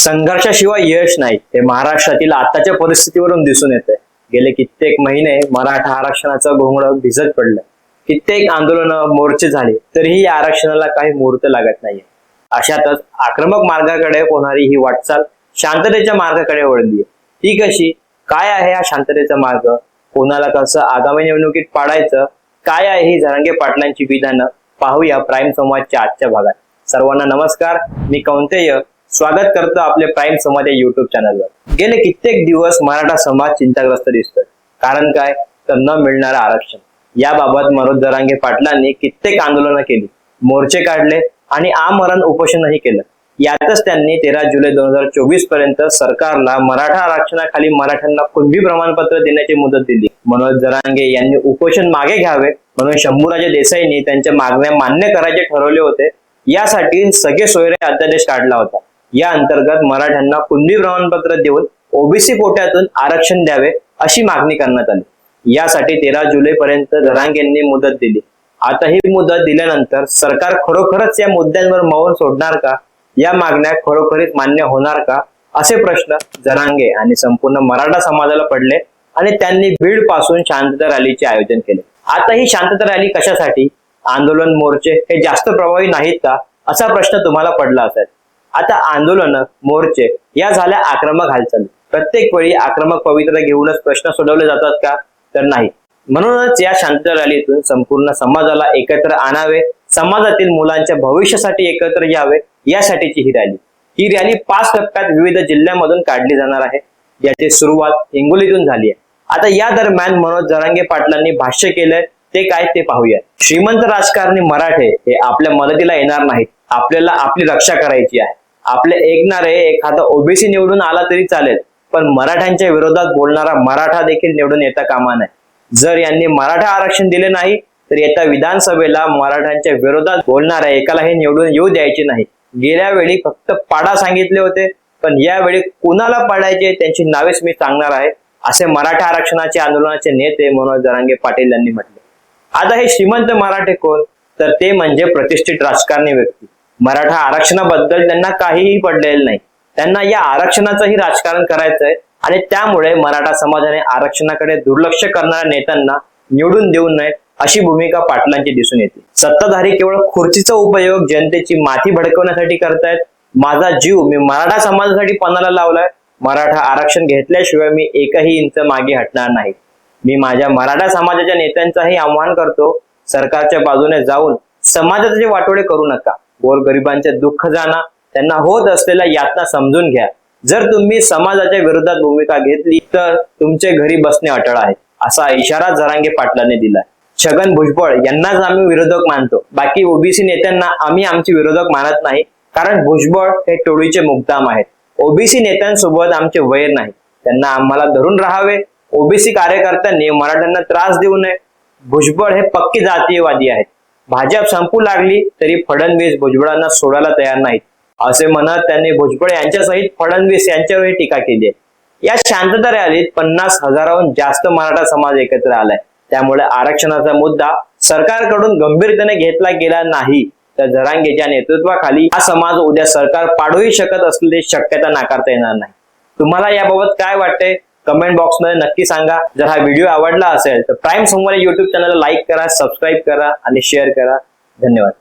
संघर्षाशिवाय यश नाही. हे महाराष्ट्रातील आताच्या परिस्थितीवरून दिसून येते गेले कित्येक महिने मराठा आरक्षणाचं घोंगड भिजत पडलं. कित्येक आंदोलन मोर्चे झाले. तरीही या आरक्षणाला काही मुहूर्त लागत नाहीये. अशातच आक्रमक मार्गाकडे होणारी ही वाटचाल शांततेच्या मार्गाकडे वळली ती कशी? काय आहे हा शांततेचा मार्ग? कोणाला कसं आगामी निवडणुकीत पाडायचं? काय आहे ही झरंगे पाटलांची विधानं? पाहूया प्राईम संवादच्या आजच्या भागात. सर्वांना नमस्कार. मी कौंतेय. स्वागत करतो आपले प्राईम समाज या युट्यूब चॅनलवर गेले कित्येक दिवस मराठा समाज चिंताग्रस्त दिसतोय. कारण काय? तर न मिळणारं आरक्षण. याबाबत मनोज जरांगे पाटलांनी कित्येक आंदोलनं केली. मोर्चे काढले आणि आमरण उपोषणही केलं. यातच त्यांनी तेरा जुलै दोन हजार चोवीसपर्यंत सरकारला मराठा आरक्षणाखाली मराठ्यांना कुणबी प्रमाणपत्र देण्याची मुदत दिली. मनोज जरांगे यांनी उपोषण मागे घ्यावे म्हणून शंभूराजे देसाईंनी त्यांच्या मागण्या मान्य करायचे ठरवले होते. यासाठी सगळे सोयरे अध्यादेश काढला होता. या अंतर्गत मराठ्यांना कुणबी प्रमाणपत्र देऊन ओबीसी कोट्यातून आरक्षण द्यावे अशी मागणी करण्यात आली. यासाठी तेरा जुलै पर्यंत जरांगेंनी मुदत दिली. आता ही मुदत दिल्यानंतर सरकार खरोखरच या मुद्द्यांवर मौन सोडणार का? या मागण्या खरोखरीच मान्य होणार का? असे प्रश्न जरांगे आणि संपूर्ण मराठा समाजाला पडले आणि त्यांनी बीडपासून शांतता रॅलीचे आयोजन केले. आता ही शांतता रॅली कशासाठी? आंदोलन मोर्चे हे जास्त प्रभावी नाहीत का? असा प्रश्न तुम्हाला पडला असेल. आता आंदोलन मोर्चे या झाल्या आक्रमक हालचाली. प्रत्येक वेळी आक्रमक पवित्र घेऊनच प्रश्न सोडवले जातात का? तर नाही. म्हणूनच या शांतता रॅलीतून संपूर्ण समाजाला एकत्र आणावे समाजातील मुलांच्या भविष्यासाठी एकत्र यावे यासाठीची ही रॅली. ही रॅली पाच टप्प्यात विविध जिल्ह्यामधून काढली जाणार आहे. याची सुरुवात हिंगोलीतून झाली आहे. आता या दरम्यान मनोज जरांगे पाटलांनी भाष्य केलंय ते काय ते पाहूया. श्रीमंत राजकारणी मराठे हे आपल्या मदतीला येणार नाहीत. आपल्याला आपली रक्षा करायची आहे. आपले ऐकणारे एखादा ओबीसी निवडून आला तरी चालेल पण मराठ्यांच्या विरोधात बोलणारा मराठा देखील निवडून येता कामा नये. जर यांनी मराठा आरक्षण दिले नाही तर येत्या विधानसभेला मराठ्यांच्या विरोधात बोलणाऱ्या एकालाही निवडून येऊ द्यायचे नाही. गेल्या वेळी फक्त पाडा सांगितले होते पण यावेळी कुणाला पाडायचे त्यांची नावेच मी सांगणार आहे असे मराठा आरक्षणाचे आंदोलनाचे नेते मनोज जरांगे पाटील यांनी म्हटले. आता हे श्रीमंत मराठे कोण? तर ते म्हणजे प्रतिष्ठित राजकारणी व्यक्ती. मराठा आरक्षणाबद्दल त्यांना काहीही पडलेलं नाही. त्यांना या आरक्षणाचंही राजकारण करायचंय आणि त्यामुळे मराठा समाजाने आरक्षणाकडे दुर्लक्ष करणाऱ्या नेत्यांना निवडून देऊ नये अशी भूमिका पाटलांची दिसून येते. सत्ताधारी केवळ खुर्चीचा उपयोग जनतेची माथी भडकवण्यासाठी करतायत. माझा जीव मी मराठा समाजासाठी पणाला लावलाय. मराठा आरक्षण घेतल्याशिवाय मी एकही इंच मागे हटणार नाही. मी माझ्या मराठा समाजाच्या नेत्यांचाही आव्हान करतो. सरकारच्या बाजूने जाऊन समाजाचे वाटोळे करू नका. गोरगरिबांचे दुःख जाणा त्यांना होत असलेल्या यातना समजून घ्या. जर तुम्ही समाजाच्या विरोधात भूमिका घेतली तर तुमचे घरी बसणे अटळ आहे असा इशारा जरांगे पाटलांनी दिलाय. छगन भुजबळ यांनाच आम्ही विरोधक मानतो. बाकी ओबीसी नेत्यांना आम्ही आमचे विरोधक मानत नाही कारण भुजबळ हे टोळीचे मुक्ताम आहेत. ओबीसी नेत्यांसोबत आमचे वैर नाही. त्यांना आम्हाला धरून राहावे. ओबीसी कार्यकर्त्यांनी मराठ्यांना त्रास देऊ नये. भुजबळ हे पक्के जातीयवादी आहेत. भाजप संपू लागली तरी फडणवीस भुजबळांना सोडायला तयार नाहीत. असे म्हणत त्यांनी भुजबळ यांच्यासहित फडणवीस यांच्यावरही टीका केली आहे. या शांतता रॅलीत पन्नास हजाराहून जास्त मराठा समाज एकत्र आलाय. त्यामुळे आरक्षणाचा मुद्दा सरकारकडून गंभीरतेने घेतला गेला नाही. तर जरांगेच्या नेतृत्वाखाली हा समाज उद्या सरकार पाडूही शकत असलेली शक्यता नाकारता येणार नाही. तुम्हाला याबाबत काय वाटते कमेंट बॉक्समध्ये नक्की सांगा. जर हा व्हिडिओ आवडला असेल तर प्राईम सोमवारी युट्यूब चॅनलला लाईक करा सबस्क्राईब करा आणि शेअर करा. धन्यवाद.